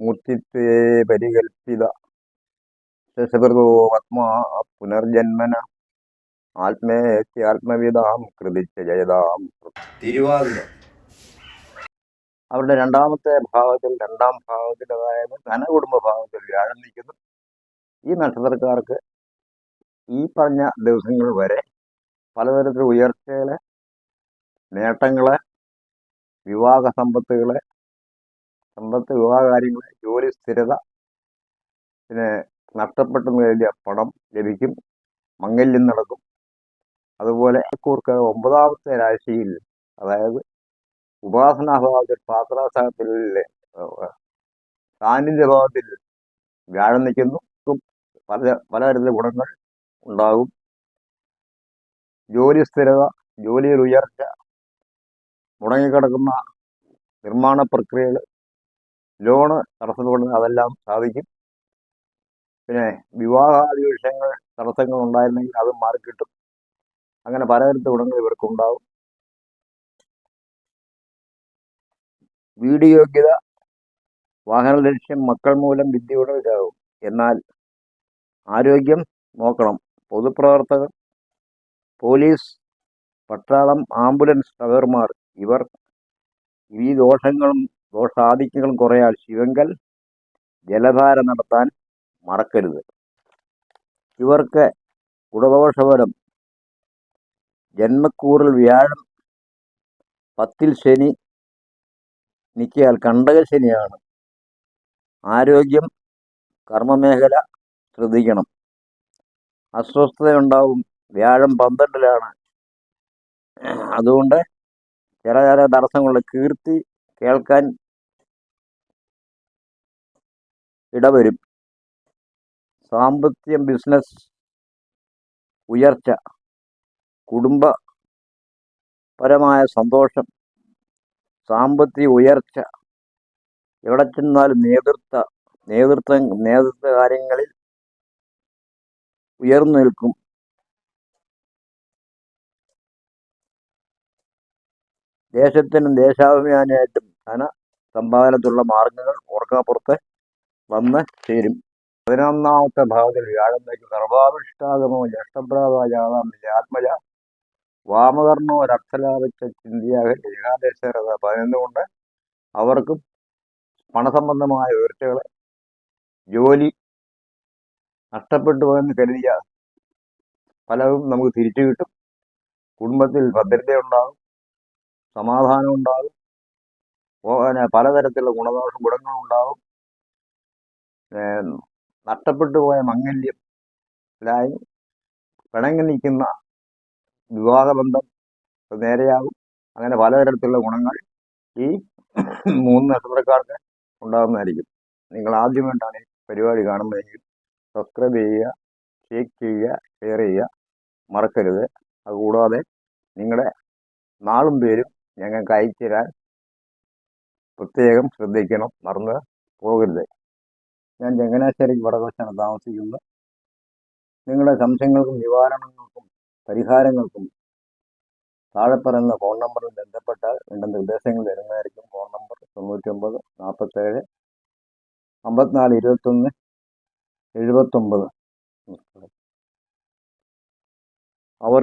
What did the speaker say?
മൂർത്തിത്വേ പരികൽപ്പിത ശശകൃതോ ആത്മാ പുനർജന്മന ആത്മേത്യാത്മവിതാം കൃതിച്ച ജയതാം തിരുവാതിര. അവരുടെ രണ്ടാമത്തെ ഭാവത്തിൽ രണ്ടാം ഭാവത്തിൽ അതായത് ധനകുടുംബ ഭാവത്തിൽ വ്യാഴം നിൽക്കുന്നു ഈ നക്ഷത്രക്കാർക്ക് ഈ പറഞ്ഞ ദിവസങ്ങൾ വരെ പലതരത്തിൽ ഉയർച്ചകളെ നേട്ടങ്ങളെ വിവാഹ സമ്പത്തുകളെ സമ്പത്ത് വിവാഹ കാര്യങ്ങളെ ജോലി സ്ഥിരത പിന്നെ നഷ്ടപ്പെട്ടു നേടിയ പണം ലഭിക്കും മംഗല്യം നടക്കും. അതുപോലെ കൂർക്ക് ഒമ്പതാമത്തെ രാശിയിൽ അതായത് ഉപാസനാഭാവത്തിൽ പാത്രാസാഹത്തിൽ സാന്നിധ്യഭാവത്തിൽ വ്യാഴം നിൽക്കുന്നു. പല പലതരത്തിലെ ഗുണങ്ങൾ ഉണ്ടാകും. ജോലി സ്ഥിരത ജോലിയിൽ ഉയർച്ച മുടങ്ങിക്കിടക്കുന്ന നിർമ്മാണ പ്രക്രിയകൾ ലോണ് തടസ്സപ്പെടുന്ന അതെല്ലാം സാധിക്കും. പിന്നെ വിവാഹാദി വിഷയങ്ങൾ തടസ്സങ്ങൾ ഉണ്ടായിരുന്നെങ്കിൽ അത് മാറിക്കിട്ടും. അങ്ങനെ പലതരത്തിൽ ഗുണങ്ങൾ ഇവർക്കുണ്ടാവും. വീട് യോഗ്യത വാഹന ലക്ഷ്യം മക്കൾ മൂലം വിദ്യയുടെ ഇതാവും. എന്നാൽ ആരോഗ്യം നോക്കണം. പൊതുപ്രവർത്തകർ പോലീസ് പട്ടാളം ആംബുലൻസ് ഡ്രൈവർമാർ ഇവർ ഈ ദോഷങ്ങളും ദോഷാധിക്യങ്ങളും കുറയാൽ ശിവങ്കൽ ജലധാര നടത്താൻ മറക്കരുത്. ഇവർക്ക് ഗുണദോഷഫലം ജന്മക്കൂറിൽ വ്യാഴം പത്തിൽ ശനി നിൽക്കിയാൽ കണ്ടക ശനിയാണ്. ആരോഗ്യം കർമ്മമേഖല ശ്രദ്ധിക്കണം. അസ്വസ്ഥതയുണ്ടാവും. വ്യാഴം പന്ത്രണ്ടിലാണ്. അതുകൊണ്ട് ചില ചില തടസ്സങ്ങളുള്ള കീർത്തി കേൾക്കാൻ ഇടവരും. സാമ്പത്തികം ബിസിനസ് ഉയർച്ച കുടുംബപരമായ സന്തോഷം സാമ്പത്തിക ഉയർച്ച എവിടെ ചെന്നാലും നേതൃത്വ നേതൃത്വം നേതൃത്വ കാര്യങ്ങളിൽ ഉയർന്നു നിൽക്കും. ദേശത്തിനും ദേശാഭിമാനിയായിട്ടും ധന സമ്പാദനത്തിലുള്ള മാർഗങ്ങൾ ഓർക്കാപ്പുറത്ത് വന്ന് ചേരും. പതിനൊന്നാമത്തെ ഭാവത്തിൽ വ്യാഴം വയ്ക്കും സർവാഭിഷ്ടാഗമോ ജ്യേഷ്ഠപ്രാവാജാതാം ആത്മജ വാമകർണോ രക്തലാഭിച്ച ചിന്തിയാകെ ഏകാദശരത പതിനൊന്നുകൊണ്ട് അവർക്കും പണസംബന്ധമായ ഉയർച്ചകൾ ജോലി നഷ്ടപ്പെട്ടു പോയെന്ന് കരുതിയ പലതും നമുക്ക് തിരിച്ചു കിട്ടും. കുടുംബത്തിൽ ഭദ്രതയുണ്ടാകും സമാധാനം ഉണ്ടാകും പലതരത്തിലുള്ള ഗുണദോഷ ഗുണങ്ങളുണ്ടാകും. നഷ്ടപ്പെട്ടു പോയ മംഗല്യം ലായി പിണങ്ങി നിൽക്കുന്ന വിവാഹബന്ധം നേരെയാകും അങ്ങനെ പലതരത്തിലുള്ള ഗുണങ്ങൾ ഈ മൂന്ന് നക്ഷത്രക്കാർക്ക് ഉണ്ടാകുന്നതായിരിക്കും. നിങ്ങൾ ആദ്യമായിട്ടാണ് ഈ പരിപാടി കാണുന്നതെങ്കിൽ സബ്സ്ക്രൈബ് ചെയ്യുക ഷേക്ക് ചെയ്യുക ഷെയർ ചെയ്യുക മറക്കരുത്. അതുകൂടാതെ നിങ്ങളുടെ നാളും പേരും ഞങ്ങൾക്ക് അയച്ചു തരാൻ പ്രത്യേകം ശ്രദ്ധിക്കണം. മറന്ന് പോകരുത്. ഞാൻ ചങ്ങനാശ്ശേരി വടകോശാണ് താമസിക്കുന്നത്. നിങ്ങളുടെ സംശയങ്ങൾക്കും നിവാരണങ്ങൾക്കും പരിഹാരങ്ങൾക്കും താഴെ പറയുന്ന ഫോൺ നമ്പറിൽ ബന്ധപ്പെട്ടാൽ വേണ്ട നിർദ്ദേശങ്ങൾ തരുന്നതായിരിക്കും ഫോൺ നമ്പർ തൊണ്ണൂറ്റൊമ്പത് നാൽപ്പത്തേഴ് അമ്പത്തിനാല് ഇരുപത്തൊന്ന് എഴുപത്തൊമ്പത്. അവർ